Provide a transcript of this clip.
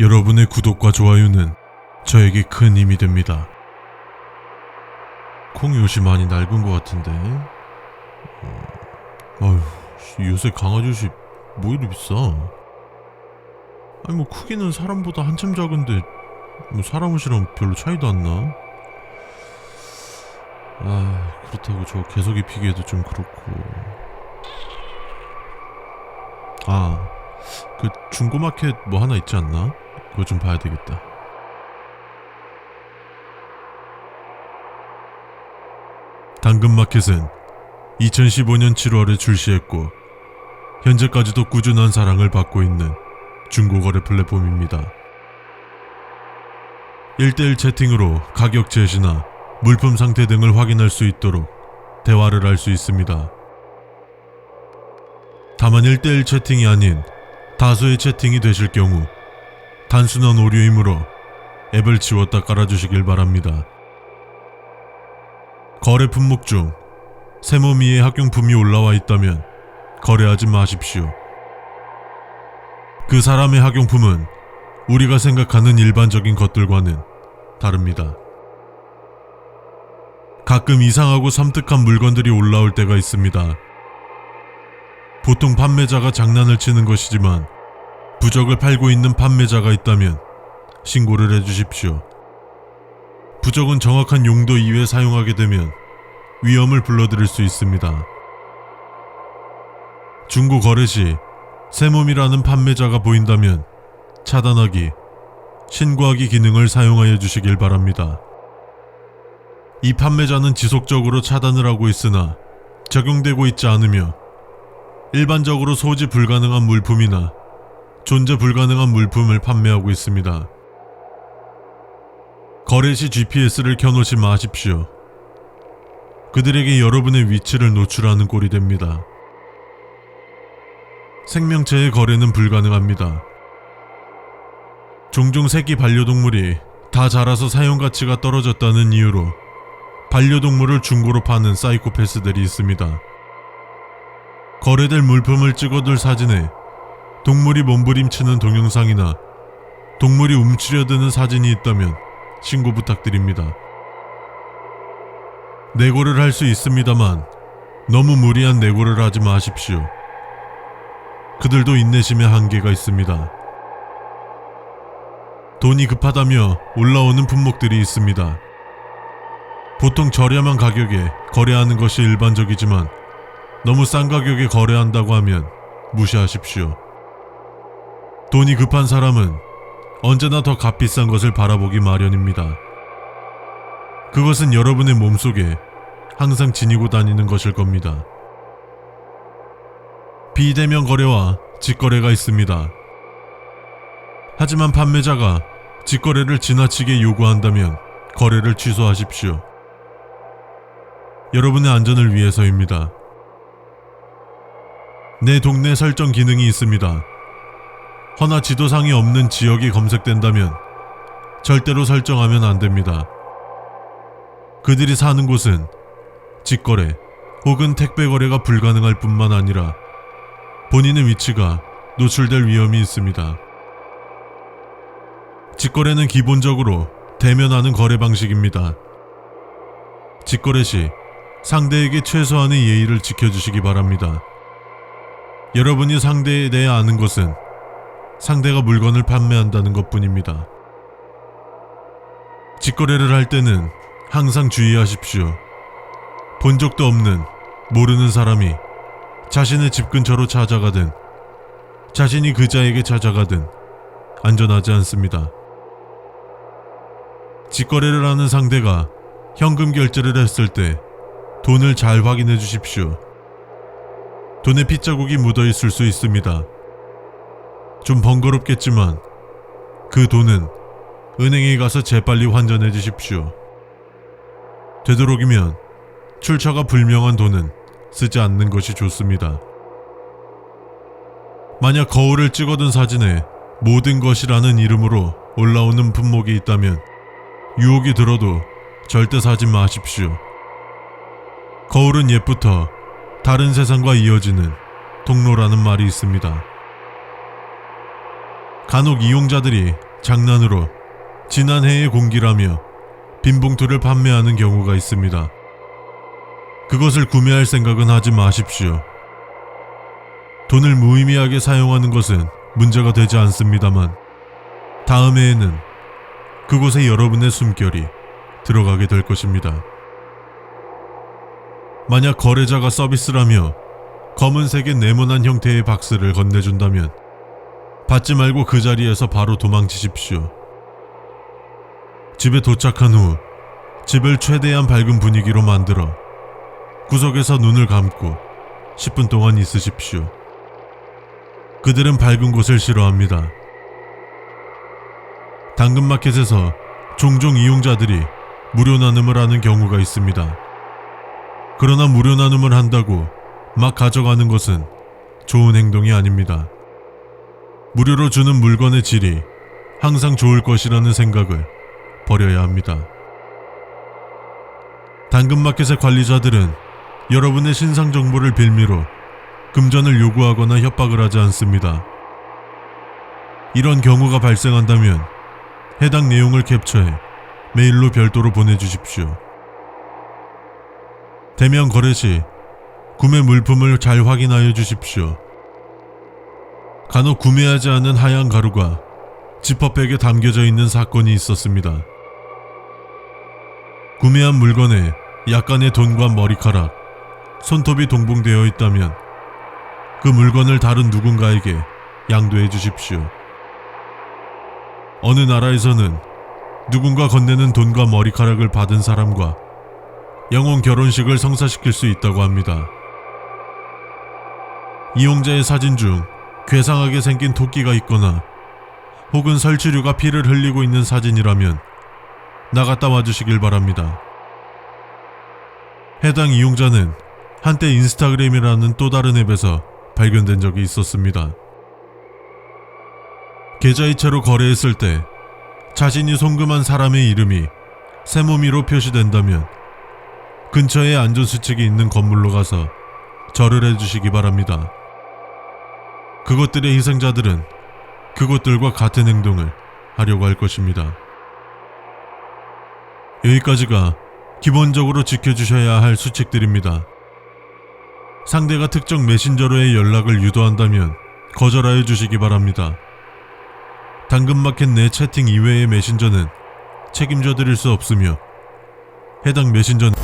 여러분의 구독과 좋아요는 저에게 큰 힘이 됩니다. 콩이 요새 많이 낡은 것 같은데. 음, 아휴, 씨, 요새 강아지 옷이 뭐 이리 비싸? 아니 뭐 크기는 사람보다 한참 작은데 뭐 사람 옷이랑 별로 차이도 안 나. 아 그렇다고 저 계속 입히기에도 좀 그렇고. 아, 그 중고마켓 뭐 하나 있지 않나? 그거 좀 봐야 되겠다. 당근마켓은 2015년 7월에 출시했고 현재까지도 꾸준한 사랑을 받고 있는 중고거래 플랫폼입니다. 1대1 채팅으로 가격 제시나 물품 상태 등을 확인할 수 있도록 대화를 할 수 있습니다. 다만 1대1 채팅이 아닌 다수의 채팅이 되실 경우 단순한 오류이므로 앱을 지웠다 깔아주시길 바랍니다. 거래 품목 중 세모미의 학용품이 올라와 있다면 거래하지 마십시오. 그 사람의 학용품은 우리가 생각하는 일반적인 것들과는 다릅니다. 가끔 이상하고 섬뜩한 물건들이 올라올 때가 있습니다. 보통 판매자가 장난을 치는 것이지만 부적을 팔고 있는 판매자가 있다면 신고를 해주십시오. 부적은 정확한 용도 이외에 사용하게 되면 위험을 불러들일 수 있습니다. 중고 거래 시 새몸이라는 판매자가 보인다면 차단하기, 신고하기 기능을 사용하여 주시길 바랍니다. 이 판매자는 지속적으로 차단을 하고 있으나 적용되고 있지 않으며 일반적으로 소지 불가능한 물품이나 존재 불가능한 물품을 판매하고 있습니다. 거래 시 GPS를 켜놓지 마십시오. 그들에게 여러분의 위치를 노출하는 꼴이 됩니다. 생명체의 거래는 불가능합니다. 종종 새끼 반려동물이 다 자라서 사용 가치가 떨어졌다는 이유로 반려동물을 중고로 파는 사이코패스들이 있습니다. 거래될 물품을 찍어둘 사진에 동물이 몸부림치는 동영상이나 동물이 움츠려드는 사진이 있다면 신고 부탁드립니다. 내고를 할 수 있습니다만 너무 무리한 내고를 하지 마십시오. 그들도 인내심의 한계가 있습니다. 돈이 급하다며 올라오는 품목들이 있습니다. 보통 저렴한 가격에 거래하는 것이 일반적이지만 너무 싼 가격에 거래한다고 하면 무시하십시오. 돈이 급한 사람은 언제나 더 값비싼 것을 바라보기 마련입니다. 그것은 여러분의 몸속에 항상 지니고 다니는 것일 겁니다. 비대면 거래와 직거래가 있습니다. 하지만 판매자가 직거래를 지나치게 요구한다면 거래를 취소하십시오. 여러분의 안전을 위해서입니다. 내 동네 설정 기능이 있습니다. 허나 지도상이 없는 지역이 검색된다면 절대로 설정하면 안 됩니다. 그들이 사는 곳은 직거래 혹은 택배 거래가 불가능할 뿐만 아니라 본인의 위치가 노출될 위험이 있습니다. 직거래는 기본적으로 대면하는 거래 방식입니다. 직거래 시 상대에게 최소한의 예의를 지켜주시기 바랍니다. 여러분이 상대에 대해 아는 것은 상대가 물건을 판매한다는 것 뿐입니다. 직거래를 할 때는 항상 주의하십시오. 본 적도 없는 모르는 사람이 자신의 집 근처로 찾아가든 자신이 그자에게 찾아가든 안전하지 않습니다. 직거래를 하는 상대가 현금 결제를 했을 때 돈을 잘 확인해 주십시오. 돈에 핏자국이 묻어 있을 수 있습니다. 좀 번거롭겠지만 그 돈은 은행에 가서 재빨리 환전해 주십시오. 되도록이면 출처가 불명한 돈은 쓰지 않는 것이 좋습니다. 만약 거울을 찍어둔 사진에 모든 것이라는 이름으로 올라오는 품목이 있다면 유혹이 들어도 절대 사지 마십시오. 거울은 옛부터 다른 세상과 이어지는 통로라는 말이 있습니다. 간혹 이용자들이 장난으로 지난해의 공기라며 빈 봉투를 판매하는 경우가 있습니다. 그것을 구매할 생각은 하지 마십시오. 돈을 무의미하게 사용하는 것은 문제가 되지 않습니다만 다음 해에는 그곳에 여러분의 숨결이 들어가게 될 것입니다. 만약 거래자가 서비스라며 검은색의 네모난 형태의 박스를 건네준다면 받지 말고 그 자리에서 바로 도망치십시오. 집에 도착한 후 집을 최대한 밝은 분위기로 만들어 구석에서 눈을 감고 10분 동안 있으십시오. 그들은 밝은 곳을 싫어합니다. 당근마켓에서 종종 이용자들이 무료 나눔을 하는 경우가 있습니다. 그러나 무료 나눔을 한다고 막 가져가는 것은 좋은 행동이 아닙니다. 무료로 주는 물건의 질이 항상 좋을 것이라는 생각을 버려야 합니다. 당근마켓의 관리자들은 여러분의 신상 정보를 빌미로 금전을 요구하거나 협박을 하지 않습니다. 이런 경우가 발생한다면 해당 내용을 캡처해 메일로 별도로 보내주십시오. 대면 거래 시 구매 물품을 잘 확인하여 주십시오. 간혹 구매하지 않은 하얀 가루가 지퍼백에 담겨져 있는 사건이 있었습니다. 구매한 물건에 약간의 돈과 머리카락, 손톱이 동봉되어 있다면 그 물건을 다른 누군가에게 양도해 주십시오. 어느 나라에서는 누군가 건네는 돈과 머리카락을 받은 사람과 영혼 결혼식을 성사시킬 수 있다고 합니다. 이용자의 사진 중 괴상하게 생긴 토끼가 있거나 혹은 설치류가 피를 흘리고 있는 사진이라면 나갔다 와주시길 바랍니다. 해당 이용자는 한때 인스타그램이라는 또 다른 앱에서 발견된 적이 있었습니다. 계좌이체로 거래했을 때 자신이 송금한 사람의 이름이 세모미로 표시된다면 근처에 안전수칙이 있는 건물로 가서 절을 해주시기 바랍니다. 그것들의 희생자들은 그것들과 같은 행동을 하려고 할 것입니다. 여기까지가 기본적으로 지켜주셔야 할 수칙들입니다. 상대가 특정 메신저로의 연락을 유도한다면 거절하여 주시기 바랍니다. 당근마켓 내 채팅 이외의 메신저는 책임져 드릴 수 없으며 해당 메신저는